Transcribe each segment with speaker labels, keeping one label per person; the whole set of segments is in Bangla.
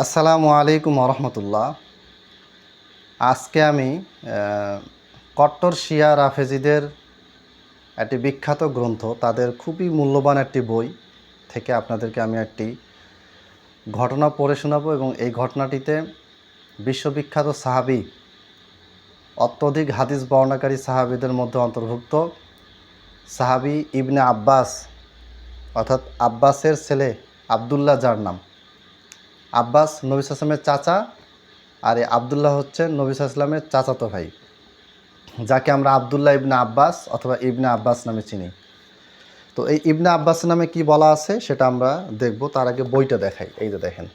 Speaker 1: আসসালামু আলাইকুম রহমতুল্লাহ আজকে আমি কট্টর শিয়া রাফেজিদের একটি বিখ্যাত গ্রন্থ, তাদের খুবই মূল্যবান একটি বই থেকে আপনাদেরকে আমি একটি ঘটনা পড়ে শোনাবো এবং এই ঘটনাটিতে বিশ্ববিখ্যাত সাহাবি, অত্যধিক হাদিস বর্ণাকারী সাহাবিদের মধ্যে অন্তর্ভুক্ত। সাহাবি ইবনে আব্বাস, অর্থাৎ আব্বাসের ছেলে আবদুল্লাহ যার নাম। আব্বাস নবী আসলামের চাচা আর এই আবদুল্লাহ হচ্ছে নবী আসলামের চাচাতো ভাই, যাকে আমরা আবদুল্লাহ ইবনে আব্বাস অথবা ইবনে আব্বাস নামে চিনি। তো এই ইবনে আব্বাস নামে কি বলা আছে সেটা আমরা দেখব, তার আগে বইটা দেখাই, এই যে দেখেন।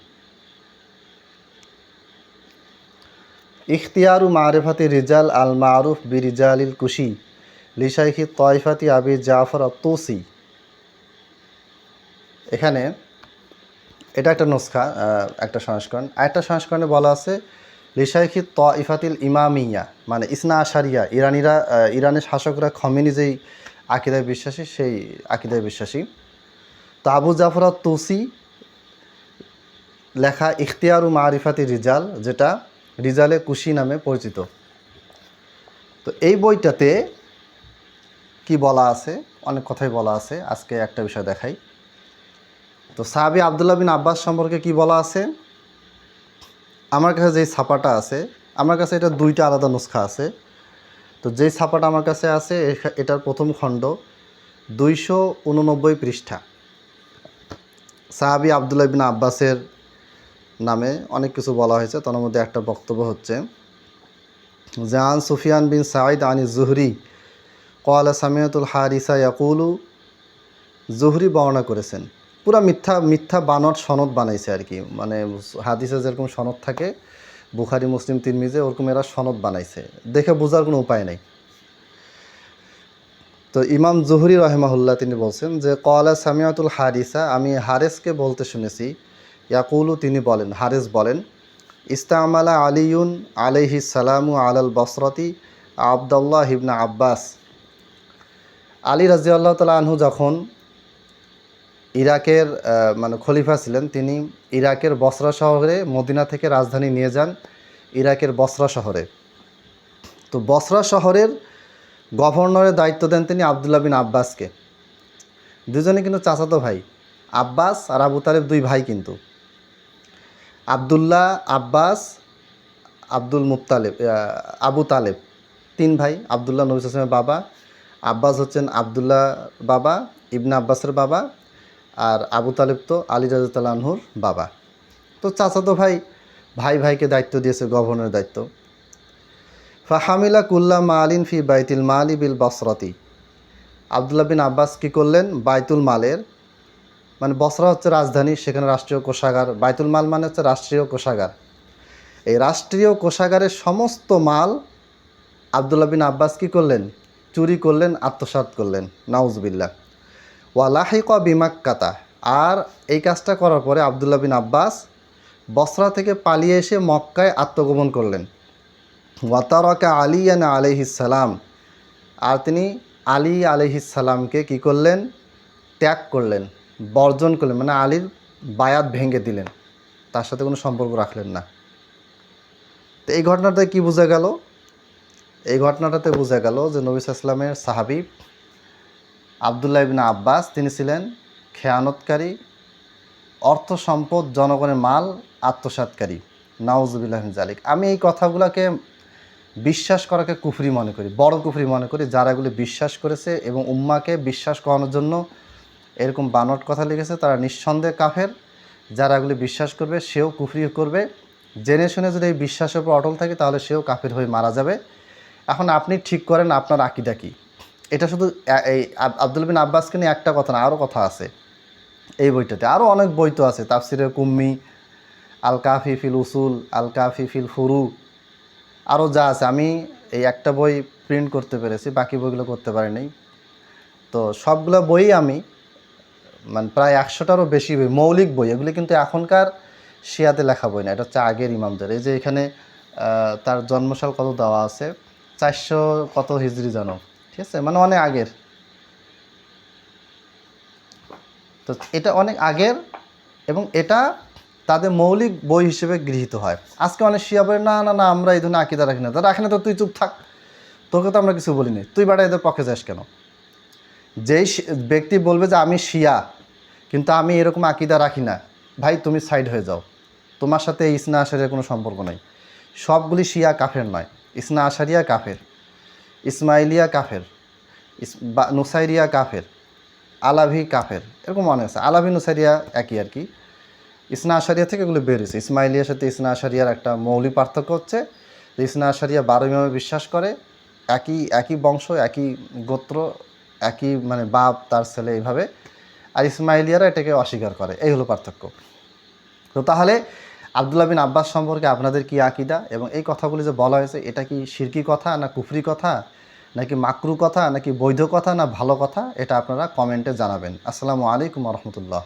Speaker 1: ইখতিয়ারু মারেফাতি রিজাল আল মারুফ বি রিজালিল কুশি লিশাইখি তয়ফাতি আবি জাফর তোসি এখানে এটা একটা নুসখা একটা সংস্করণ। আরেকটা সংস্করণে বলা আছে লিশাইখি ত ইফাতিল ইমামিয়া মানে ইসনা আশারিয়া, ইরানিরা ইরানের শাসকরা খমিনি যেই আকিদায় বিশ্বাসী, সেই আকিদায় বিশ্বাসী। তো আবু জাফরা তুসি লেখা ইখতিয়ারু মারিফাতি রিজাল, যেটা রিজালে কুশি নামে পরিচিত। তো এই বইটাতে কি বলা আছে? অনেক কথাই বলা আছে। আজকে একটা বিষয় দেখাই। তো সাহাবি আবদুল্লাহ বিন আব্বাস সম্পর্কে কি বলা আছে? আমার কাছে যেই ছাপাটা আছে, আমার কাছে এটা দুইটা আলাদা নুসখা আছে। তো যেই ছাপাটা আমার কাছে আছে এটার প্রথম খণ্ড দুইশো উননব্বই পৃষ্ঠা। সাহাবি আবদুল্লাহ বিন আব্বাসের নামে অনেক কিছু বলা হয়েছে, তার মধ্যে একটা বক্তব্য হচ্ছে জাহান সুফিয়ান বিন সাঈদ আনি জুহরি কলা সামিয়াতুল হারিসা ইয়াকুলু, জুহরি বর্ণনা করেছেন। পুরা মিথ্যা মিথ্যা বানর সনদ বানাইছে আর কি। মানে হাদিসে যেরকম সনদ থাকে, বুখারি, মুসলিম, তিরমিজে, ওরকম এরা সনদ বানাইছে। দেখে বোঝার কোনো উপায় নেই। তো ইমাম জুহরি রহেমাহুল্লাহ তিনি বলছেন যে কলা সামিয়াতুল হারিসা আমি হারেসকে বলতে শুনেছি। ইয়াকুলু তিনি বলেন, হারেস বলেন, ইস্তামালা আলিউন আলাইহি সালামু আলাল বসরতি আবদুল্লাহ হিবনা আব্বাস। আলী রাজিয়াল্লাহ তালা আনহু যখন ইরাকের মানে খলিফা ছিলেন। তিনি ইরাকের বসরা শহরে মদিনা থেকে রাজধানী নিয়ে যান ইরাকের বসরা শহরে। তো বসরা শহরের গভর্নরের দায়িত্ব দেন তিনি আবদুল্লাহ বিন আব্বাসকে। দুজনে কিন্তু চাচাতো ভাই আব্বাস আর আবু তালেব দুই ভাই কিন্তু। আবদুল্লাহ আব্বাস আব্দুল মুত্তালেব আহ, আবু তালেব তিন ভাই আবদুল্লাহ নবী বাবা আব্বাস হচ্ছেন আবদুল্লাহ বাবা ইবনা আব্বাসের বাবা আর আবু তালেব তো আলী রাজতালানহুর বাবা। তো চাচাতো ভাই ভাই ভাইকে দায়িত্ব দিয়েছে, গভর্নরের দায়িত্ব। ফাহামিলা কুল্লা মালিন ফি বাইতুল মালি বিল বসরতি। আবদুল্লাহ বিন আব্বাস কী করলেন? বাইতুল মালের মানে বসরা হচ্ছে রাজধানী, সেখানে রাষ্ট্রীয় কোষাগার। বাইতুল মাল মানে হচ্ছে রাষ্ট্রীয় কোষাগার। এই রাষ্ট্রীয় কোষাগারের সমস্ত মাল আবদুল্লাহ বিন আব্বাস কী করলেন? চুরি করলেন, আত্মসাৎ করলেন। নাউজবিল্লা ওয়ালাহিক বিমাক্কাতা। আর এই কাজটা করার পরে আবদুল্লাহ বিন আব্বাস বসরা থেকে পালিয়ে এসে মক্কায় আত্মগোপন করলেন। ওয়াতারকা আলী আলিয়ান আলহিসাল্লাম আর তিনি আলী আলহিসাল্লামকে কি করলেন? ত্যাগ করলেন, বর্জন করলেন মানে আলীর বায়াত ভেঙে দিলেন। তার সাথে কোনো সম্পর্ক রাখলেন না। তো এই ঘটনাতে কি বোঝা গেল? এই ঘটনাটাতে বোঝা গেল যে নবী ইসলামের সাহাবি আবদুল্লাহ ইবিন আব্বাস, তিনি ছিলেন খেয়ানতকারী, অর্থ সম্পদ, জনগণের মাল আত্মসাৎকারী নাউজুবিল্লাহ জালিক আমি এই কথাগুলোকে বিশ্বাস করাকে কুফরি মনে করি, বড় কুফরি মনে করি, যারা এগুলি বিশ্বাস করেছে এবং উম্মাকে বিশ্বাস করানোর জন্য এরকম বানট কথা লিখেছে, তারা নিঃসন্দেহে কাফের। যারা এগুলি বিশ্বাস করবে, সেও কুফরি করবে। জেনে শুনে যদি এই বিশ্বাসের উপর অটল থাকে, তাহলে সেও কাফের হয়ে মারা যাবে। এখন আপনি ঠিক করেন, আপনার আকিদা কী? এটা শুধু এই আব- আব্দুল বিন আব্বাসকে নিয়ে একটা কথা না আরও কথা আছে। এই বইটাতে আরও অনেক বই তো আছে, তাফসিরে কুম্মি আল কাফি ফিল উসুল আল কাফি ফিল ফুরু আরও যা আছে। আমি এই একটা বই প্রিন্ট করতে পেরেছি, বাকি বইগুলো করতে পারিনি। তো সবগুলো বই আমি মানে প্রায় একশোটারও বেশি বই, মৌলিক বই, এগুলি কিন্তু এখনকার শিয়াতে লেখা বই না, এটা হচ্ছে আগের ইমামদের। এই যে এখানে তার জন্মসাল কত দেওয়া আছে? চারশো কত হিজড়ি জানো? ঠিক আছে? মানে অনেক আগের। তো এটা অনেক আগের এবং এটা তাদের মৌলিক বই হিসেবে গৃহীত হয়। আজকে অনেক শিয়া বলে, না না না, আমরা এই ধরনের আকিদা রাখি না। তা রাখি না, তো তুই চুপ থাক। তোকে তো আমরা কিছু বলিনি। তুই বাড়া এদের পক্ষে যাস কেন? যেই ব্যক্তি বলবে যে, আমি শিয়া, কিন্তু আমি এরকম আকিদা রাখি না। ভাই, তুমি সাইড হয়ে যাও। তোমার সাথে ইসনা আশারিয়ার কোনো সম্পর্ক নেই। সবগুলি শিয়া কাফের নয়। ইসনা আশারিয়া কাফের। ইসমাইলিয়া কাফের নুসাইরিয়া কাফের, আলাভি কাফের, এরকম মনে আছে। আলাভি, নুসাইরিয়া একই আর কি। ইসনা আশারিয়া থেকে এগুলো বেরিয়েছে ইসমাইলিয়ার সাথে ইসনা আশারিয়ার একটা মৌলিক পার্থক্য হচ্ছে যে ইসনা আশারিয়া বারো ইমামে বিশ্বাস করে, একই একই বংশ, একই গোত্র, একই মানে বাপ, তার ছেলে এইভাবে, আর ইসমাইলিয়ারা এটাকে অস্বীকার করে। এই হলো পার্থক্য। তো তাহলে আবদুল্লাহ বিন আব্বাস সম্পর্কে আপনাদের কি আকিদা? এবং এই কথাগুলি যে বলা হয়েছে, এটা কি শিরকি কথা না কুফরি কথা? নাকি মাকরু কথা, নাকি বৈধ কথা, না ভালো কথা, এটা আপনারা কমেন্টে জানাবেন। আসসালামু আলাইকুম রহমতুল্লাহ।